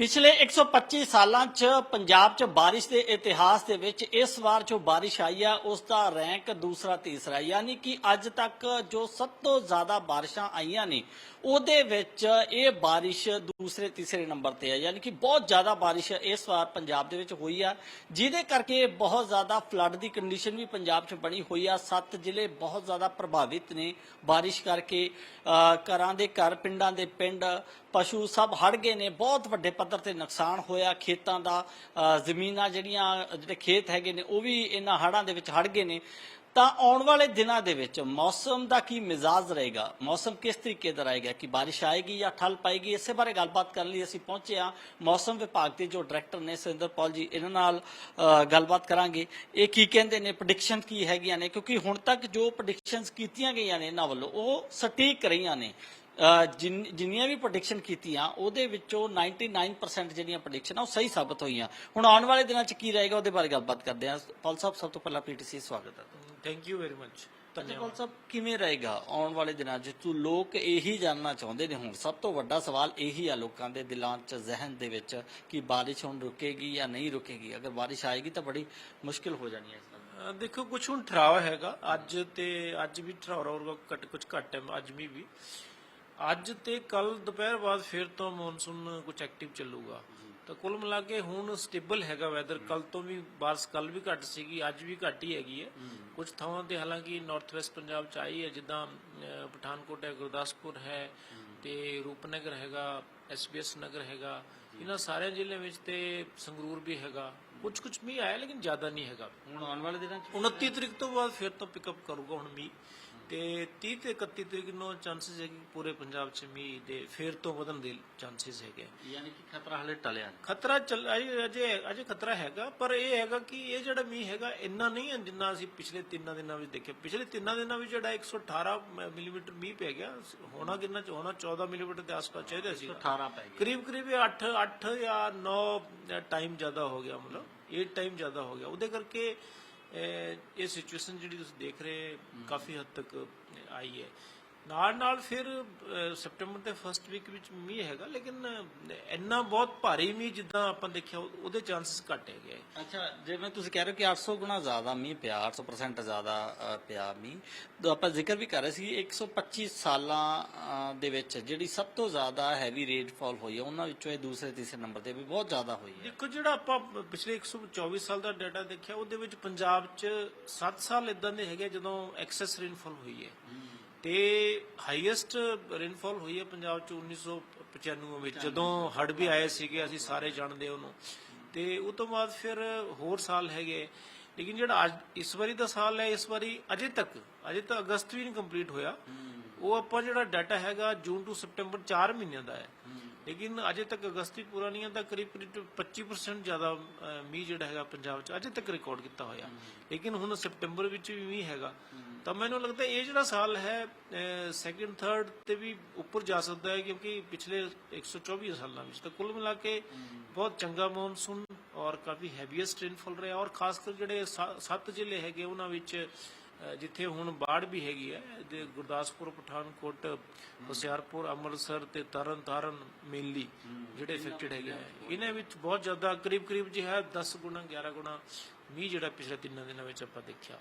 ਪਿਛਲੇ 125 ਸਾਲਾਂ 'ਚ ਪੰਜਾਬ 'ਚ ਬਾਰਿਸ਼ ਦੇ ਇਤਿਹਾਸ ਦੇ ਵਿੱਚ ਇਸ ਵਾਰ ਜੋ ਬਾਰਿਸ਼ ਆਈ ਆ, ਉਸ ਦਾ ਰੈਂਕ ਦੂਸਰਾ ਤੀਸਰਾ। ਯਾਨੀ ਕਿ ਅੱਜ ਤੱਕ ਜੋ ਸਭ ਤੋਂ ਜ਼ਿਆਦਾ ਬਾਰਿਸ਼ਾਂ ਆਈਆਂ ਨੇ, ਉਹਦੇ ਵਿੱਚ ਇਹ ਬਾਰਿਸ਼ ਦੂਸਰੇ ਤੀਸਰੇ ਨੰਬਰ ਤੇ ਹੈ ਯਾਨੀ ਕਿ ਬਹੁਤ ਜ਼ਿਆਦਾ ਬਾਰਿਸ਼ ਇਸ ਵਾਰ ਪੰਜਾਬ ਦੇ ਵਿੱਚ ਹੋਈ ਆ, ਜਿਹਦੇ ਕਰਕੇ ਬਹੁਤ ਜ਼ਿਆਦਾ ਫਲੱਡ ਦੀ ਕੰਡੀਸ਼ਨ ਵੀ ਪੰਜਾਬ 'ਚ ਬਣੀ ਹੋਈ ਆ। ਸੱਤ ਜ਼ਿਲ੍ਹੇ ਬਹੁਤ ਜ਼ਿਆਦਾ ਪ੍ਰਭਾਵਿਤ ਨੇ ਬਾਰਿਸ਼ ਕਰਕੇ ਘਰਾਂ ਦੇ ਘਰ, ਪਿੰਡਾਂ ਦੇ ਪਿੰਡ ਪਸ਼ੂ ਸਭ ਹੜ ਗਏ ਨੇ, ਬਹੁਤ ਵੱਡੇ ਪੱਧਰ ਤੇ ਨੁਕਸਾਨ ਹੋਇਆ, ਖੇਤਾਂ ਦਾ ਜ਼ਮੀਨਾਂ ਜਿਹੜੀਆਂ, ਜਿਹੜੇ ਖੇਤ ਹੈਗੇ ਨੇ, ਉਹ ਵੀ ਇਹਨਾਂ ਹੜਾਂ ਦੇ ਵਿੱਚ ਹੜ ਗਏ ਨੇ। ਤਾਂ ਆਉਣ ਵਾਲੇ ਦਿਨਾਂ ਦੇ ਵਿੱਚ ਮੌਸਮ ਦਾ ਕੀ ਮਿਜ਼ਾਜ ਰਹੇਗਾ? ਮੌਸਮ ਕਿਸ ਤਰੀਕੇ ਦਾ ਰਹੇਗਾ? ਕਿ ਬਾਰਿਸ਼ ਆਏਗੀ ਜਾਂ ਠੱਲ ਪਾਏਗੀ? ਇਸੇ ਬਾਰੇ ਗੱਲਬਾਤ ਕਰਨ ਲਈ ਅਸੀਂ ਪਹੁੰਚੇ ਹਾਂ ਮੌਸਮ ਵਿਭਾਗ ਦੇ ਜੋ ਡਾਇਰੈਕਟਰ ਨੇ ਸੁਰਿੰਦਰਪਾਲ ਜੀ, ਇਹਨਾਂ ਨਾਲ ਗੱਲਬਾਤ ਕਰਾਂਗੇ। ਇਹ ਕੀ ਕਹਿੰਦੇ ਨੇ ਪ੍ਰੈਡਿਕਸ਼ਨ ਕੀ ਹੈਗੀਆਂ ਨੇ? ਕਿਉਂਕਿ ਹੁਣ ਤੱਕ ਜੋ ਪ੍ਰੈਡਿਕਸ਼ਨਸ ਕੀਤੀਆਂ ਗਈਆਂ ਨੇ ਇਹਨਾਂ ਵੱਲੋਂ, ਉਹ ਸਟੀਕ ਰਹੀਆਂ ਨੇ। ਜਿੰਨੀਆਂ ਵੀ ਪ੍ਰੈਡਿਕਸ਼ਨ ਕੀਤੀਆਂ ਉਹਦੇ ਵਿੱਚੋਂ 99% ਜਿਹੜੀਆਂ ਪ੍ਰੈਡਿਕਸ਼ਨ ਆ ਉਹ ਸਹੀ ਸਾਬਤ ਹੋਈਆਂ। ਹੁਣ ਆਉਣ ਵਾਲੇ ਦਿਨਾਂ 'ਚ ਕੀ ਰਹੇਗਾ ਉਹਦੇ ਬਾਰੇ ਗੱਲਬਾਤ ਕਰਦੇ ਹਾਂ। ਪਾਲ ਸਾਹਿਬ ਸਭ ਤੋਂ ਪਹਿਲਾਂ ਪੀਟੀਸੀ ਸਵਾਗਤ ਹੈ। Thank you very much Pal Sahib ਕਿਵੇਂ ਰਹੇਗਾ ਆਉਣ ਵਾਲੇ ਦਿਨਾਂ 'ਚ? ਤੂੰ ਲੋਕ ਇਹੀ ਜਾਣਨਾ ਚਾਹੁੰਦੇ ਨੇ ਹੁਣ। ਸਭ ਤੋਂ ਵੱਡਾ ਸਵਾਲ ਇਹੀ ਆ ਲੋਕਾਂ ਦੇ ਦਿਲਾਂ 'ਚ ਜ਼ਿਹਨ ਦੇ ਵਿੱਚ ਕਿ ਬਾਰਿਸ਼ ਹੁਣ ਰੁਕੇਗੀ ਜਾਂ ਨਹੀਂ ਰੁਕੇਗੀ। ਅਗਰ ਬਾਰਿਸ਼ ਆਏਗੀ ਤਾਂ ਬੜੀ ਮੁਸ਼ਕਿਲ ਹੋ ਜਾਣੀ ਹੈ ਦੇਖੋ ਕੁਝ ਹੁਣ ਠਰਾਵ ਹੈਗਾ। ਅੱਜ ਤੇ ਅੱਜ ਵੀ ਠਰਾਵ ਰਹੂਗਾ ਕੁਝ ਘੱਟ ਹੈ ਅੱਜ ਵੀ ਵੀ। ਅੱਜ ਤੇ ਕੱਲ ਦੁਪਹਿਰ ਬਾਅਦ ਫਿਰ ਤੋਂ ਮੌਨਸੂਨ ਕੁਝ ਐਕਟਿਵ ਚੱਲੂਗਾ। ਤਾਂ ਕੁੱਲ ਮਿਲਾ ਕੇ ਹੁਣ ਸਟੇਬਲ ਹੈਗਾ ਵੈਦਰ ਕੱਲ ਤੋਂ ਵੀ ਬਾਰਿਸ਼ ਕੱਲ ਵੀ ਘੱਟ ਸੀਗੀ ਅੱਜ ਵੀ ਘੱਟ ਹੀ ਹੈਗੀ ਹੈ। ਕੁਝ ਥਾਵਾਂ ਤੇ ਹਾਲਾਂਕਿ ਨਾਰਥ ਵੈਸਟ ਪੰਜਾਬ ਚ ਆਈ ਹੈ ਜਿੱਦਾਂ ਪਠਾਨਕੋਟ ਹੈ ਗੁਰਦਾਸਪੁਰ ਹੈ ਤੇ ਰੂਪਨਗਰ ਹੈਗਾ ਐਸਬੀਐਸ ਨਗਰ ਹੈਗਾ। ਇਹਨਾਂ ਸਾਰੇ ਜ਼ਿਲ੍ਹਿਆਂ ਵਿੱਚ ਤੇ ਸੰਗਰੂਰ ਵੀ ਹੈਗਾ। ਕੁਝ ਕੁਝ ਮੀਂਹ ਆਇਆ ਲੇਕਿਨ ਜ਼ਿਆਦਾ ਨਹੀਂ ਹੈਗਾ। ਹੁਣ ਆਉਣ ਵਾਲੇ ਦਿਨਾਂ 'ਚ? 29 ਤਰੀਕ ਤੋਂ ਬਾਅਦ ਫਿਰ ਤੋਂ ਪਿਕਅਪ ਕਰੂਗਾ ਹੁਣ ਮੀਂਹ। ਤੇ 30 ਤੇ 31 ਤਰੀਕ ਨੂੰ ਚਾਂਸਸ ਹੈ ਕਿ ਪੂਰੇ ਪੰਜਾਬ 'ਚ ਮੀਂਹ ਦੇ ਫਿਰ ਤੋਂ ਵਧਣ ਦੇ ਚਾਂਸਸ ਹੈਗੇ ਯਾਨੀ ਕਿ ਖਤਰਾ ਹਲੇ ਟਲਿਆ ਨਹੀਂ। ਖਤਰਾ ਚੱਲ ਅਜੇ ਅਜੇ ਖਤਰਾ ਹੈਗਾ ਪਰ ਇਹ ਹੈਗਾ ਕਿ ਇਹ ਜਿਹੜਾ ਮੀਂਹ ਹੈਗਾ ਇੰਨਾ ਨਹੀਂ ਹੈ ਜਿੰਨਾ ਅਸੀਂ ਪਿਛਲੇ ਤਿੰਨਾਂ ਦਿਨਾਂ ਵਿੱਚ ਦੇਖਿਆ। ਪਿਛਲੇ ਤਿੰਨਾਂ ਦਿਨਾਂ ਵਿੱਚ ਜਿਹੜਾ 118 ਮਿਲੀਮੀਟਰ ਮੀਂਹ ਪੈ ਗਿਆ ਹੋਣਾ ਕਿੰਨਾ ਚ ਹੋਣਾ 14 ਮਿਲੀਮੀਟਰ ਦੇ ਆਸ-ਪਾਸ ਚਾਹੀਦਾ ਸੀ 18 ਪੈ ਗਏ ਕਰੀਬ ਕਰੀਬ 8 8 ਜਾਂ 9 ਟਾਈਮ ਜ਼ਿਆਦਾ ਹੋ ਗਿਆ ਮਤਲਬ 8 ਟਾਈਮ ਜ਼ਿਆਦਾ ਹੋ ਗਿਆ। ਉਹਦੇ ਕਰਕੇ ਇਹ ਸਿਚੁਏਸ਼ਨ ਜਿਹੜੀ ਤੁਸੀਂ ਦੇਖ ਰਹੇ ਕਾਫੀ ਹੱਦ ਤੱਕ ਆਈ ਹੈ। ਨਾਲ ਨਾਲ ਫਿਰ ਸਪਟੈਂਬਰ ਦੇ ਫਸਟ ਵੀਕ ਵਿੱਚ ਮੀਂਹ ਹੈਗਾ ਲੇਕਿਨ ਇੰਨਾ ਬਹੁਤ ਭਾਰੀ ਮੀਂਹ ਜਿੱਦਾਂ ਆਪਾਂ ਦੇਖਿਆ ਉਹ- ਉਹਦੇ ਚਾਂਸਸ ਘੱਟ ਹੈਗੇ ਅੱਛਾ ਜਿਵੇਂ ਤੁਸੀਂ ਕਹਿ ਰਹੇ ਹੋ ਕਿ 800 ਗੁਣਾ ਜ਼ਿਆਦਾ ਮੀਂਹ ਪਿਆ 800% ਜ਼ਿਆਦਾ ਪਿਆ ਮੀਂਹ ਤਾਂ ਆਪਾਂ ਜ਼ਿਕਰ ਵੀ ਕਰ ਰਹੇ ਸੀ 125 ਸਾਲਾਂ ਦੇ ਵਿੱਚ ਜਿਹੜੀ ਸਭ ਤੋਂ ਜ਼ਿਆਦਾ ਹੈਵੀ ਰੇਨਫਾਲ ਹੋਈ ਹੈ ਉਹਨਾਂ ਵਿੱਚੋਂ ਇਹ ਦੂਸਰੇ ਤੀਸਰੇ ਨੰਬਰ ਤੇ ਵੀ ਬਹੁਤ ਜ਼ਿਆਦਾ ਹੋਈ ਹੈ। ਦੇਖੋ ਜਿਹੜਾ ਆਪਾਂ ਪਿਛਲੇ 124 ਸਾਲ ਦਾ ਡਾਟਾ ਦੇਖਿਆ ਉਹਦੇ ਵਿੱਚ ਪੰਜਾਬ 'ਚ 7 ਸਾਲ ਇਦਾਂ ਦੇ ਹੈਗੇ ਜਦੋਂ ਐਕਸੈਸ ਰੇਨਫਾਲ ਹੋਈ ਹੈ। ਤੇ ਹਾਈਐਸਟ ਰੇਨਫਾਲ ਹੋਈ ਹੈ ਪੰਜਾਬ 'ਚ 1995 ਵਿੱਚ ਜਦੋਂ ਹੜ੍ਹ ਵੀ ਆਏ ਸੀਗੇ ਅਸੀਂ ਸਾਰੇ ਜਾਣਦੇ ਉਹਨੂੰ। ਤੇ ਉਸ ਤੋਂ ਬਾਅਦ ਫਿਰ ਹੋਰ ਸਾਲ ਹੈਗੇ। ਲੇਕਿਨ ਜਿਹੜਾ ਅੱਜ ਇਸ ਵਾਰੀ ਦਾ ਸਾਲ ਹੈ ਇਸ ਵਾਰੀ ਅਜੇ ਤੱਕ ਅਜੇ ਤਾਂ ਅਗਸਤ ਵੀ ਨਹੀਂ ਕੰਪਲੀਟ ਹੋਇਆ। ਉਹ ਆਪਾਂ ਜਿਹੜਾ ਡਾਟਾ ਹੈਗਾ ਜੂਨ ਤੋਂ ਸਪਟੈਂਬਰ 4 ਮਹੀਨਿਆਂ ਦਾ ਹੈ। ਲੇਕਿਨ ਅਜੇ ਤੱਕ ਅਗਸਤ ਹੀ ਪੂਰਾ ਨਹੀਂ ਆਂਦਾ ਕਰੀਬ ਕਰੀਬ 25% ਜ਼ਿਆਦਾ ਮੀਂਹ ਜਿਹੜਾ ਹੈਗਾ ਪੰਜਾਬ 'ਚ ਅਜੇ ਤੱਕ ਰਿਕਾਰਡ ਕੀਤਾ ਹੋਇਆ। ਲੇਕਿਨ ਹੁਣ ਸਪਟੈਂਬਰ ਵਿੱਚ ਵੀ ਮੀਂਹ ਹੈਗਾ। ਤਾਂ ਮੈਨੂੰ ਲੱਗਦਾ ਇਹ ਜਿਹੜਾ ਸਾਲ ਹੈ ਸੈਕਿੰਡ ਥਰਡ ਤੇ ਵੀ ਉੱਪਰ ਜਾ ਸਕਦਾ ਹੈ ਕਿਉਂਕਿ ਪਿਛਲੇ 124 ਸਾਲਾਂ ਵਿੱਚ ਤਾਂ ਕੁੱਲ ਮਿਲਾ ਕੇ ਬਹੁਤ ਚੰਗਾ ਮੌਨਸੂਨ ਔਰ ਕਾਫੀ ਹੈਵੀਐਸਟ ਰੇਨਫਾਲ ਰਿਹਾ ਔਰ ਖਾਸ ਕਰ ਜਿਹੜੇ ਸੱਤ- ਸੱਤ ਜ਼ਿਲ੍ਹੇ ਹੈਗੇ ਉਹਨਾਂ ਵਿੱਚ, ਅਹ, ਜਿੱਥੇ ਹੁਣ ਬਾੜ ਵੀ ਹੈਗੀ ਹੈ ਦੇ ਗੁਰਦਾਸਪੁਰ, ਪਠਾਨਕੋਟ, ਹੁਸ਼ਿਆਰਪੁਰ, ਅੰਮ੍ਰਿਤਸਰ ਤੇ ਤਰਨਤਾਰਨ ਮੇਨਲੀ ਜਿਹੜੇ ਇਫੈਕਟਡ ਹੈਗੇ ਇਹਨਾਂ ਵਿੱਚ ਬਹੁਤ ਜ਼ਿਆਦਾ ਕਰੀਬ ਕਰੀਬ ਜੀ ਹੈ 10 ਗੁਣਾ 11 ਗੁਣਾ ਮੀਂਹ ਜਿਹੜਾ ਪਿਛਲੇ ਤਿੰਨਾਂ ਦਿਨਾਂ ਵਿੱਚ ਆਪਾਂ ਦੇਖਿਆ।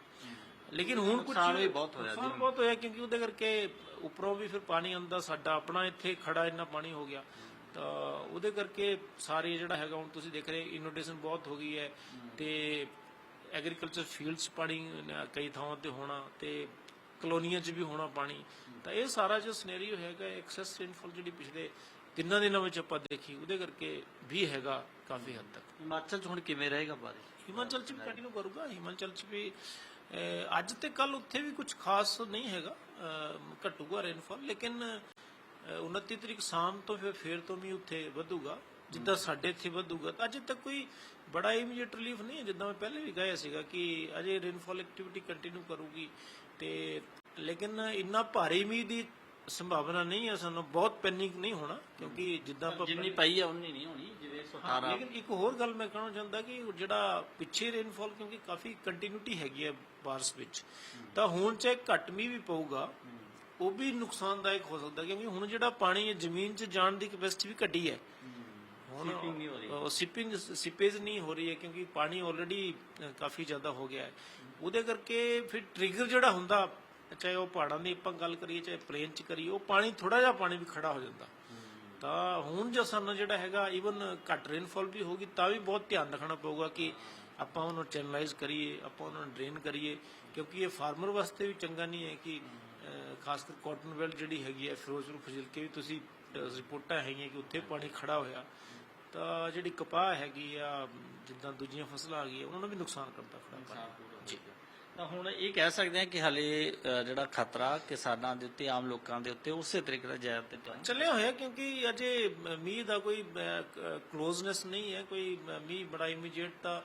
ਲੇਕਿਨ ਹੁਣ ਕੁਝ ਨੁਕਸਾਨ ਵੀ ਬਹੁਤ ਹੋਇਆ ਨੁਕਸਾਨ ਬਹੁਤ ਹੋਇਆ ਕਿਉਂਕਿ ਉਹਦੇ ਕਰਕੇ ਉੱਪਰੋਂ ਵੀ ਫਿਰ ਪਾਣੀ ਆਉਂਦਾ ਸਾਡਾ ਆਪਣਾ ਇੱਥੇ ਖੜਾ ਇੰਨਾ ਪਾਣੀ ਹੋ ਗਿਆ। ਤਾਂ ਉਹਦੇ ਕਰਕੇ ਸਾਰੇ ਜਿਹੜਾ ਹੈਗਾ ਹੁਣ ਤੁਸੀਂ ਦੇਖ ਰਹੇ ਇਨੋਡੇਸ਼ਨ ਬਹੁਤ ਹੋ ਗਈ ਹੈ ਤੇ ਐਗਰੀਕਲਚਰ ਫੀਲਡਸ ਪਾਣੀ ਕਈ ਥਾਵਾਂ ਤੇ ਹੋਣਾ ਤੇ ਕਲੋਨੀਆਂ 'ਚ ਵੀ ਹੋਣਾ ਪਾਣੀ। ਤਾਂ ਇਹ ਸਾਰਾ ਜੋ ਸਿਨੈਰੀਓ ਹੈਗਾ ਐਕਸੈਸ ਰੇਨਫਾਲ ਜਿਹੜੀ ਪਿਛਲੇ ਤਿੰਨਾਂ ਦਿਨਾਂ ਵਿੱਚ ਆਪਾਂ ਦੇਖੀ ਉਹਦੇ ਕਰਕੇ ਵੀ ਹੈਗਾ ਕਾਫੀ ਹੱਦ ਤੱਕ। ਹਿਮਾਚਲ 'ਚ ਹੁਣ ਕਿਵੇਂ ਰਹੇਗਾ ਬਾਰਿਸ਼? ਹਿਮਾਚਲ ਚ ਵੀ ਕੰਟੀਨਿਊ ਕਰੂਗਾ ਹਿਮਾਚਲ ਚ ਵੀ ਅੱਜ ਤੇ ਕੱਲ ਉੱਥੇ ਵੀ ਕੁਝ ਖਾਸ ਨਹੀਂ ਹੈਗਾ ਘਟੂਗਾ ਰੇਨਫਾਲ ਲੇਕਿਨ ਅਹ, 29 ਤਰੀਕ ਸ਼ਾਮ ਤੋਂ ਫਿਰ ਫੇਰ ਤੋਂ ਵੀ ਉੱਥੇ ਵਧੂਗਾ ਜਿੱਦਾਂ ਸਾਡੇ ਇੱਥੇ ਵਧੂਗਾ। ਤਾਂ ਅਜੇ ਤੱਕ ਕੋਈ ਬੜਾ ਇਮੀਡੀਏਟ ਰਿਲੀਫ ਨਹੀਂ ਹੈ ਜਿੱਦਾਂ ਮੈਂ ਪਹਿਲੇ ਵੀ ਕਹਿਆ ਸੀਗਾ ਕਿ ਅਜੇ ਰੇਨਫਾਲ ਐਕਟੀਵਿਟੀ ਕੰਟੀਨਿਊ ਕਰੂਗੀ। ਤੇ ਲੇਕਿਨ ਇੰਨਾ ਭਾਰੀ ਮੀਂਹ ਦੀ ਸੰਭਾਵਨਾ ਨਹੀਂ ਹੈ ਸਾਨੂੰ ਬਹੁਤ ਪੈਨਿਕ ਨਹੀਂ ਹੋਣਾ ਕਿਉਂਕਿ ਜਿੱਦਾਂ ਜਿੰਨੀ ਪਈ ਆ ਉਨੀ ਨਹੀਂ ਹੋਣੀ। 118 ਲੇਕਿਨ ਇੱਕ ਹੋਰ ਗੱਲ ਮੈਂ ਕਹਿਣਾ ਚਾਹੁੰਦਾ ਕਿ ਜਿਹੜਾ ਪਿੱਛੇ ਰੇਨਫਾਲ ਕਿਉਂਕਿ ਕਾਫੀ ਕੰਟੀਨਿਊਟੀ ਹੈਗੀ ਹੈ ਬਾਰਿਸ਼ ਵਿੱਚ ਤਾਂ ਹੁਣ ਚਾਹੇ ਘੱਟ ਮੀਂਹ ਵੀ ਪਊਗਾ ਉਹ ਵੀ ਨੁਕਸਾਨਦਾਇਕ ਹੋ ਸਕਦਾ ਕਿਉਂਕਿ ਹੁਣ ਜਿਹੜਾ ਪਾਣੀ ਹੈ ਜ਼ਮੀਨ 'ਚ ਜਾਣ ਦੀ ਕਪੈਸਿਟੀ ਵੀ ਘਟੀ ਹੈ। ਹੁਣ Seeping ਨਹੀਂ ਹੋ ਰਹੀ। ਉਹ ਸਿਪਿੰਗ ਸਿਪੇਜ ਨਹੀਂ ਹੋ ਰਹੀ ਹੈ ਕਿਉਂਕਿ ਪਾਣੀ ਆਲਰੇਡੀ ਕਾਫੀ ਜ਼ਿਆਦਾ ਹੋ ਗਿਆ ਹੈ। ਉਹਦੇ ਕਰਕੇ ਫਿਰ ਟ੍ਰਿਗਰ ਜਿਹੜਾ ਹੁੰਦਾ ਚਾਹੇ ਉਹ ਪਹਾੜਾਂ ਦੀ ਆਪਾਂ ਗੱਲ ਕਰੀਏ ਚਾਹੇ ਪਲੇਨ ਚ ਕਰੀਏ ਉਹ ਪਾਣੀ ਥੋੜਾ ਜਿਹਾ ਪਾਣੀ ਵੀ ਖੜਾ ਹੋ ਜਾਂਦਾ। ਤਾਂ ਹੁਣ ਜੋ ਸਾਨੂੰ ਜਿਹੜਾ ਹੈਗਾ ਈਵਨ ਘੱਟ ਰੇਨਫਾਲ ਵੀ ਹੋਗੀ ਤਾਂ ਵੀ ਬਹੁਤ ਧਿਆਨ ਰੱਖਣਾ ਪਊਗਾ ਕਿ ਆਪਾਂ ਉਹਨੂੰ ਚੈਨਲਾਈਜ਼ ਕਰੀਏ ਆਪਾਂ ਉਹਨਾਂ ਨੂੰ ਡਰੇਨ ਕਰੀਏ ਕਿਉਂਕਿ ਇਹ ਫਾਰਮਰ ਵਾਸਤੇ ਵੀ ਚੰਗਾ ਨਹੀਂ ਹੈ ਕਿ ਖਾਸ ਕਰ ਕਾਟਨ ਬੈਲਟ ਜਿਹੜੀ ਹੈਗੀ ਹੈ ਫਿਰੋਜ਼ਪੁਰ ਫਜ਼ਿਲਕੇ ਵੀ ਤੁਸੀਂ ਰਿਪੋਰਟਾਂ ਹੈਗੀਆਂ ਕਿ ਉੱਥੇ ਪਾਣੀ ਖੜਾ ਹੋਇਆ ਤਾਂ ਜਿਹੜੀ ਕਪਾਹ ਹੈਗੀ ਆ ਜਿੱਦਾਂ ਦੂਜੀਆਂ ਫਸਲਾਂ ਆ ਗਈਆਂ ਉਹਨਾਂ ਨੂੰ ਵੀ ਨੁਕਸਾਨ ਕਰਦਾ ਖੜਾ ਪਾਣੀ। ਜੀ। ਤਾਂ ਹੁਣ ਇਹ ਕਹਿ ਸਕਦੇ ਹਾਂ ਕਿ ਹਲੇ ਜਿਹੜਾ ਖਤਰਾ ਕਿਸਾਨਾਂ ਦੇ ਉੱਤੇ ਆਮ ਲੋਕਾਂ ਦੇ ਉੱਤੇ ਉਸੇ ਤਰੀਕੇ ਦਾ ਜਾਇਜ਼ ਤੇ ਚੱਲਿਆ ਹੋਇਆ ਕਿਉਂਕਿ ਅਜੇ ਮੀਂਹ ਦਾ ਕੋਈ ਕਲੋਜ਼ਨੈਸ ਨਹੀਂ ਹੈ ਕੋਈ ਮੀਂਹ ਬੜਾ ਇਮੀਡੀਏਟ ਤਾਂ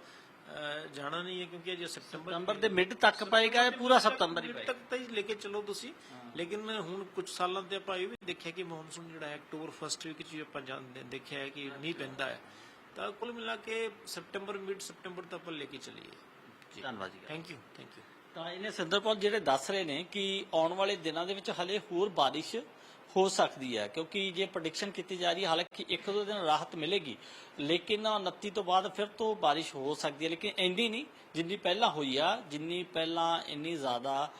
ਜਾਣਾ ਨਹੀਂ ਹੈ ਕਿਉਂਕਿ ਅਜੇ ਸਤੰਬਰ ਸਤੰਬਰ ਦੇ ਮਿਡ ਤੱਕ ਪਏਗਾ ਇਹ ਪੂਰਾ ਸਤੰਬਰ ਹੀ ਮਿਡ ਪਏਗਾ? ਤੱਕ ਤਾਂ ਲੈ ਕੇ ਚੱਲੋ ਤੁਸੀਂ। ਲੇਕਿਨ ਹੁਣ ਕੁਝ ਸਾਲਾਂ ਤੇ ਆਪਾਂ ਇਹ ਵੀ ਦੇਖਿਆ ਕਿ ਮੌਨਸੂਨ ਜਿਹੜਾ ਹੈ ਅਕਤੂਬਰ ਫਸਟ ਵੀਕ ਚ ਆਪਾਂ ਦੇਖਿਆ ਹੈ ਕਿ ਮੀਂਹ ਪੈਂਦਾ ਹੈ। ਤਾਂ ਕੁੱਲ ਮਿਲਾ ਕੇ ਸਤੰਬਰ ਮਿਡ ਸਤੰਬਰ ਤੱਕ ਆਪਾਂ ਲੈ ਕੇ ਚੱਲੀਏ। ਧੰਨਵਾਦ ਜੀ। ਥੈਂਕ ਯੂ ਥੈਂਕ ਯੂ ਤਾਂ ਇਹਨੇ ਸਿੰਦਰਪਾਲ ਜਿਹੜੇ ਦੱਸ ਰਹੇ ਨੇ ਕਿ ਆਉਣ ਵਾਲੇ ਦਿਨਾਂ ਦੇ ਵਿੱਚ ਹਲੇ ਹੋਰ ਬਾਰਿਸ਼ ਹੋ ਸਕਦੀ ਹੈ ਕਿਉਂਕਿ ਜੇ ਪ੍ਰੈਡਿਕਸ਼ਨ ਕੀਤੀ ਜਾ ਰਹੀ ਹੈ ਹਾਲਾਂਕਿ ਇੱਕ ਦੋ ਦਿਨ ਰਾਹਤ ਮਿਲੇਗੀ ਲੇਕਿਨ 29 ਤੋਂ ਬਾਅਦ ਫਿਰ ਤੋਂ ਬਾਰਿਸ਼ ਹੋ ਸਕਦੀ ਹੈ ਲੇਕਿਨ ਇੰਨੀ ਨਹੀਂ ਜਿੰਨੀ ਪਹਿਲਾਂ ਹੋਈ ਆ ਜਿੰਨੀ ਪਹਿਲਾਂ ਇੰਨੀ ਜ਼ਿਆਦਾ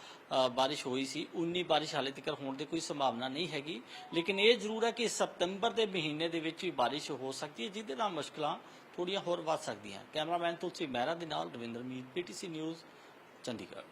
ਬਾਰਿਸ਼ ਹੋਈ ਸੀ ਉਨੀ ਬਾਰਿਸ਼ ਹਾਲੇ ਤੱਕ ਹੋਣ ਦੀ ਕੋਈ ਸੰਭਾਵਨਾ ਨਹੀਂ ਹੈਗੀ। ਲੇਕਿਨ ਇਹ ਜ਼ਰੂਰ ਹੈ ਕਿ ਸਤੰਬਰ ਦੇ ਮਹੀਨੇ ਦੇ ਵਿੱਚ ਵੀ ਬਾਰਿਸ਼ ਹੋ ਸਕਦੀ ਹੈ ਜਿਹਦੇ ਨਾਲ ਮੁਸ਼ਕਲਾਂ ਥੋੜੀਆਂ ਹੋਰ ਵੱਧ ਸਕਦੀਆਂ। ਕੈਮਰਾਮੈਨ ਤੁਲਸੀ ਮਹਿਰਾ ਦੇ ਨਾਲ ਰਵਿੰਦਰ ਮੀਤ ਪੀਟੀਸੀ ਨਿਊਜ਼ ਚੰਡੀਗੜ੍ਹ।